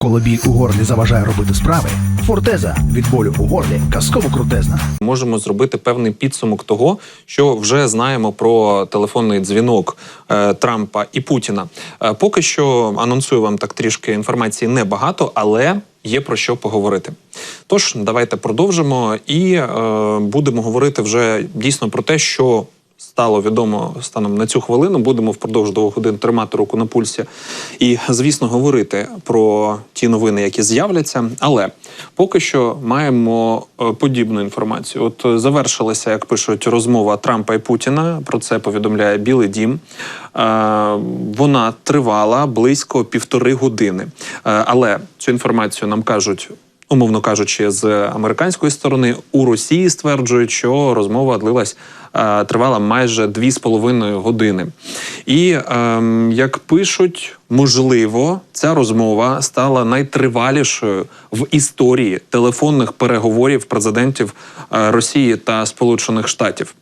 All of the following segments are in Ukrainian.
Коли біль у горлі заважає робити справи, фортеза від болю у горлі казково крутезна. можемо зробити певний підсумок того, що вже знаємо про телефонний дзвінок е, Трампа і Путіна. Е, поки що анонсую вам так трішки інформації небагато, але є про що поговорити. Тож давайте продовжимо і е, будемо говорити вже дійсно про те, що. Стало відомо станом на цю хвилину. Будемо впродовж двох годин тримати руку на пульсі і, звісно, говорити про ті новини, які з'являться. Але поки що маємо е, подібну інформацію. От е, завершилася, як пишуть, розмова Трампа і Путіна. Про це повідомляє Білий Дім. Е, Вона тривала близько півтори години. Але цю інформацію нам кажуть. Умовно кажучи, з американської сторони у Росії стверджують, що розмова длилась е, тривала майже дві з половиною години. І ем, як пишуть, можливо, ця розмова стала найтривалішою в історії телефонних переговорів президентів е, Росії та Сполучених Штатів.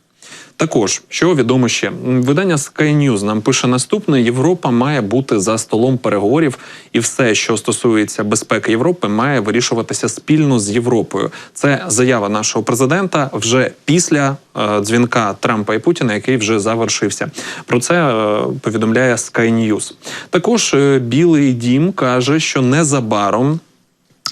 Також що відомо ще видання Sky News нам пише наступне: Європа має бути за столом переговорів, і все, що стосується безпеки Європи, має вирішуватися спільно з Європою. Це заява нашого президента вже після е, дзвінка Трампа і Путіна, який вже завершився. Про це е, повідомляє Sky News. Також е, Білий Дім каже, що незабаром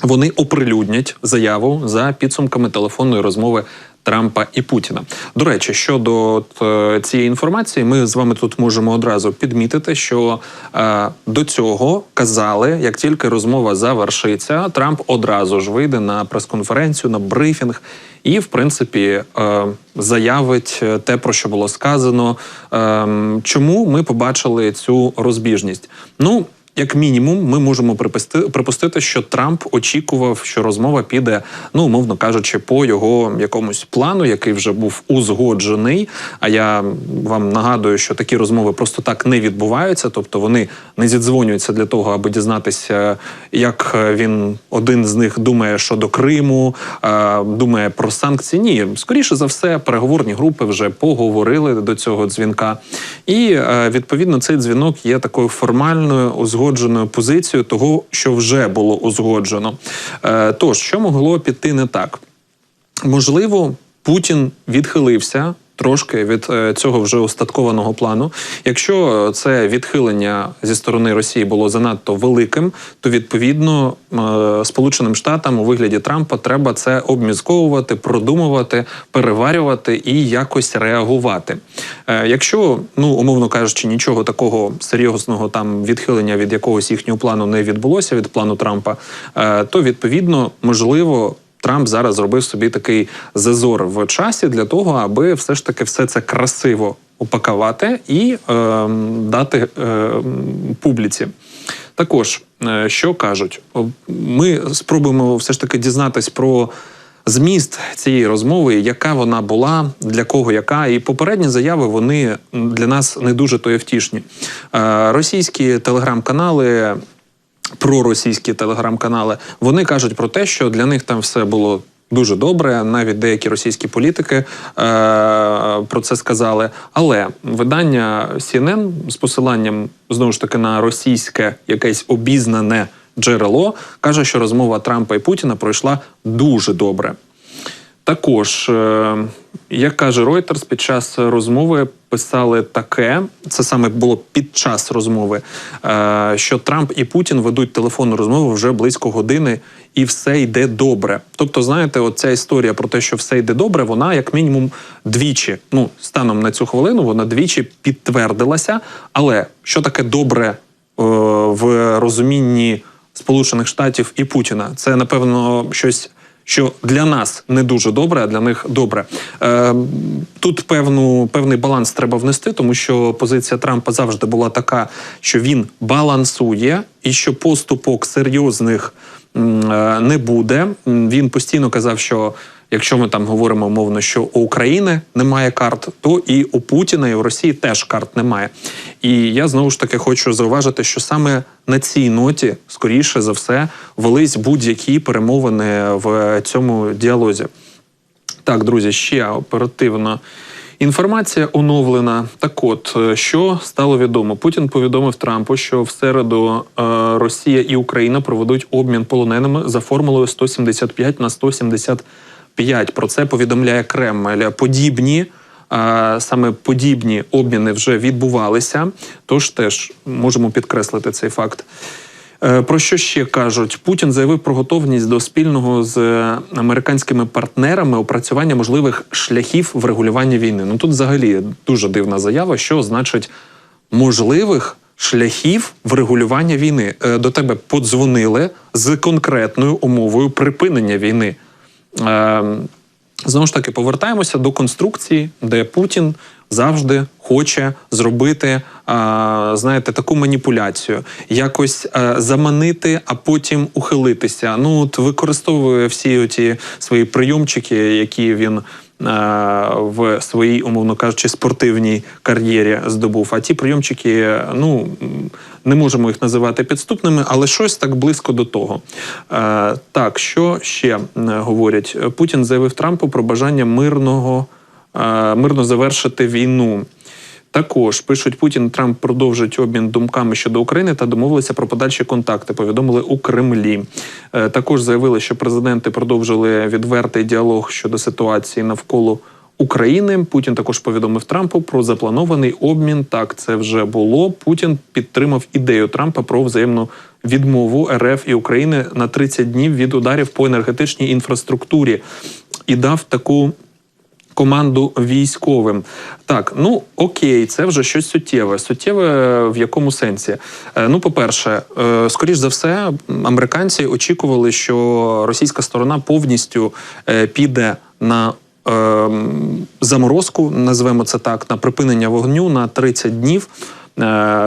вони оприлюднять заяву за підсумками телефонної розмови. Трампа і Путіна. До речі, щодо е, цієї інформації, ми з вами тут можемо одразу підмітити, що е, до цього казали, як тільки розмова завершиться, Трамп одразу ж вийде на прес-конференцію, на брифінг і, в принципі, е, заявить е, те, про що було сказано. Е, чому ми побачили цю розбіжність? Ну. Як мінімум, ми можемо припусти, припустити, що Трамп очікував, що розмова піде, ну умовно кажучи, по його якомусь плану, який вже був узгоджений. А я вам нагадую, що такі розмови просто так не відбуваються, тобто вони не зідзвонюються для того, аби дізнатися, як він один з них думає щодо Криму, е, думає про санкції. Ні, скоріше за все, переговорні групи вже поговорили до цього дзвінка, і е, відповідно цей дзвінок є такою формальною узгодженою позицією того, що вже було узгоджено. Е, Тож, що могло піти не так? Можливо, Путін відхилився. Трошки від е, цього вже устаткованого плану. Якщо це відхилення зі сторони Росії було занадто великим, то відповідно е, Сполученим Штатам у вигляді Трампа треба це обмізковувати, продумувати, переварювати і якось реагувати. Е, Якщо, ну умовно кажучи, нічого такого серйозного там відхилення від якогось їхнього плану не відбулося від плану Трампа, е, то відповідно можливо. Трамп зараз зробив собі такий зазор в часі для того, аби все ж таки все це красиво упакувати і е, дати е, публіці. Також, е, що кажуть, ми спробуємо все ж таки дізнатись про зміст цієї розмови, яка вона була, для кого яка. І попередні заяви вони для нас не дуже то є втішні. Е, російські телеграм-канали проросійські телеграм-канали, вони кажуть про те, що для них там все було. Дуже добре, навіть деякі російські політики е, про це сказали. Але видання CNN з посиланням знову ж таки на російське якесь обізнане джерело каже, що розмова Трампа і Путіна пройшла дуже добре. Також, е, як каже Reuters, під час розмови писали таке: це саме було під час розмови, е, що Трамп і Путін ведуть телефонну розмову вже близько години, і все йде добре. Тобто, знаєте, оця історія про те, що все йде добре, вона як мінімум двічі. Ну, станом на цю хвилину, вона двічі підтвердилася. Але що таке добре е, в розумінні Сполучених Штатів і Путіна? Це напевно щось що для нас не дуже добре, а для них добре. Е, тут певну, певний баланс треба внести, тому що позиція Трампа завжди була така, що він балансує, і що поступок серйозних е, не буде. Він постійно казав, що. Якщо ми там говоримо мовно, що у України немає карт, то і у Путіна, і у Росії теж карт немає. І я знову ж таки хочу зауважити, що саме на цій ноті, скоріше за все, велись будь-які перемовини в цьому діалозі. Так, друзі, ще оперативно Інформація оновлена. Так от, е, що стало відомо? Путін повідомив Трампу, що в середу е, Росія і Україна проведуть обмін полоненими за формулою 175 на 175. Про це повідомляє Кремль. Подібні. Саме подібні обміни вже відбувалися, тож теж можемо підкреслити цей факт. Е, Про що ще кажуть? Путін заявив про готовність до спільного з американськими партнерами опрацювання можливих шляхів врегулювання війни. Ну тут взагалі дуже дивна заява, що значить можливих шляхів врегулювання війни. Е, До тебе подзвонили з конкретною умовою припинення війни. Е, Знову ж таки, повертаємося до конструкції, де Путін завжди хоче зробити, знаєте, таку маніпуляцію, якось заманити, а потім ухилитися. Ну, от використовує всі ті свої прийомчики, які він. А, В своїй, умовно кажучи, спортивній кар'єрі здобув. А ті прийомчики, ну не можемо їх називати підступними, але щось так близько до того. Е, так, що ще е, говорять? Путін заявив Трампу про бажання мирного, е, мирно завершити війну. Також пишуть Путін Трамп продовжують обмін думками щодо України та домовилися про подальші контакти. Повідомили у Кремлі. Е, Також заявили, що президенти продовжили відвертий діалог щодо ситуації навколо України. Путін також повідомив Трампу про запланований обмін. Так, це вже було. Путін підтримав ідею Трампа про взаємну відмову РФ і України на 30 днів від ударів по енергетичній інфраструктурі і дав таку команду військовим. Так, ну окей, це вже щось суттєве. Суттєве в якому сенсі? Е, Ну, по-перше, е, скоріш за все, американці очікували, що російська сторона повністю е, піде на. ем, Заморозку, назвемо це так, на припинення вогню на 30 днів.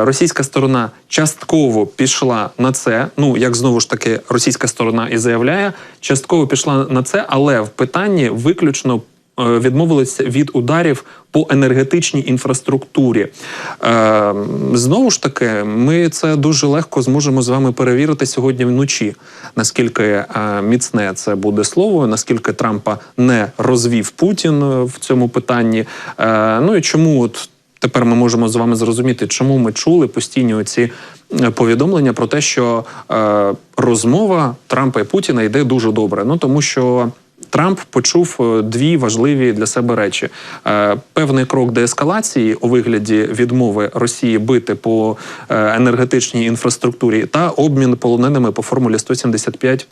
Російська сторона частково пішла на це. Ну як знову ж таки російська сторона і заявляє, частково пішла на це, але в питанні виключно відмовилися від ударів по енергетичній інфраструктурі. Е, знову ж таки, ми це дуже легко зможемо з вами перевірити сьогодні вночі, наскільки е, міцне це буде слово, наскільки Трампа не розвів Путін е, в цьому питанні. Е, ну і чому от. Тепер ми можемо з вами зрозуміти, чому ми чули постійні оці е, повідомлення про те, що е, розмова Трампа і Путіна йде дуже добре. Ну тому що Трамп почув е, дві важливі для себе речі: Е, певний крок деескалації у вигляді відмови Росії бити по е, енергетичній інфраструктурі та обмін полоненими по формулі 175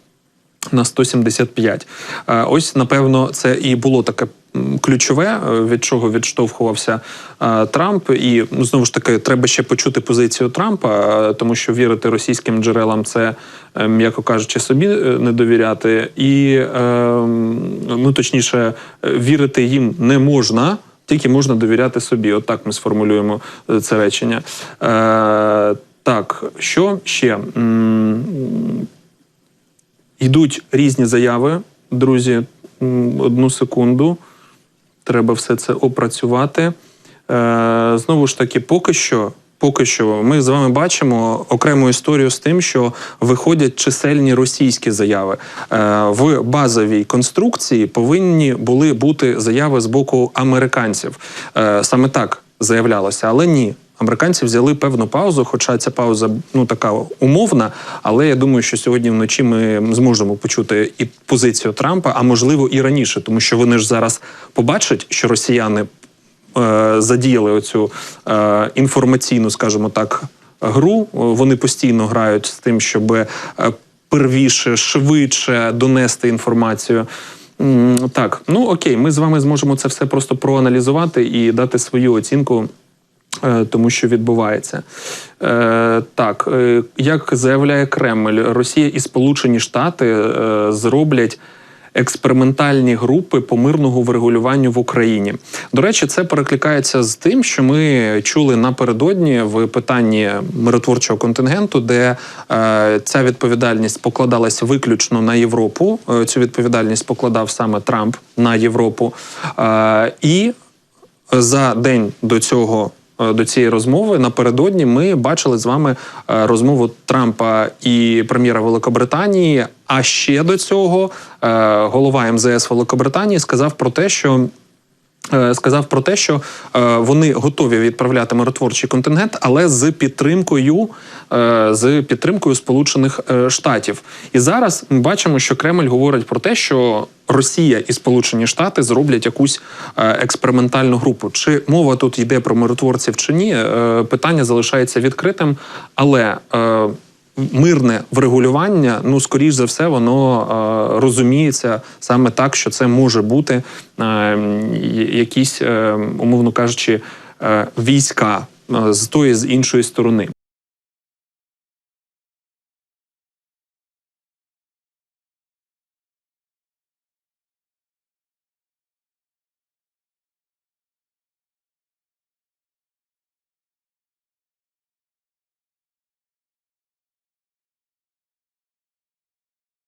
на 175. Е, Ось, напевно, це і було таке ключове, е, від чого відштовхувався е, Трамп. І ну, знову ж таки, треба ще почути позицію Трампа, е, тому що вірити російським джерелам це, м'яко кажучи, собі не довіряти. І е, ну точніше, вірити їм не можна. Тільки можна довіряти собі. Отак ми сформулюємо це речення. Е, так, що ще? Йдуть різні заяви, друзі. Одну секунду. Треба все це опрацювати. Е, знову ж таки, поки що, поки що, ми з вами бачимо окрему історію з тим, що виходять чисельні російські заяви. Е, в базовій конструкції повинні були бути заяви з боку американців. Е, саме так заявлялося, але ні. Американці взяли певну паузу, хоча ця пауза ну така умовна. Але я думаю, що сьогодні вночі ми зможемо почути і позицію Трампа, а можливо і раніше, тому що вони ж зараз побачать, що росіяни е, задіяли оцю е, інформаційну, скажімо так, гру. Вони постійно грають з тим, щоб е, первіше, швидше донести інформацію. Так, ну окей, ми з вами зможемо це все просто проаналізувати і дати свою оцінку. Е, Тому що відбувається е, так, е, як заявляє Кремль, Росія і Сполучені Штати зроблять експериментальні групи по мирного врегулюванню в Україні. До речі, це перекликається з тим, що ми чули напередодні в питанні миротворчого контингенту, де е, ця відповідальність покладалась виключно на Європу. Цю відповідальність покладав саме Трамп на Європу. Е, і за день до цього. Е, До цієї розмови напередодні ми бачили з вами е, розмову Трампа і прем'єра Великобританії. А ще до цього е, голова МЗС Великобританії сказав про те, що сказав про те, що е, вони готові відправляти миротворчий контингент, але з підтримкою, е, з підтримкою Сполучених е, Штатів. І зараз ми бачимо, що Кремль говорить про те, що Росія і Сполучені Штати зроблять якусь е, експериментальну групу. Чи мова тут йде про миротворців чи ні? е, Питання залишається відкритим, але. Мирне врегулювання, ну скоріш за все, воно е, розуміється саме так, що це може бути е, якісь, е, умовно кажучи, е, війська е, з тої з іншої сторони.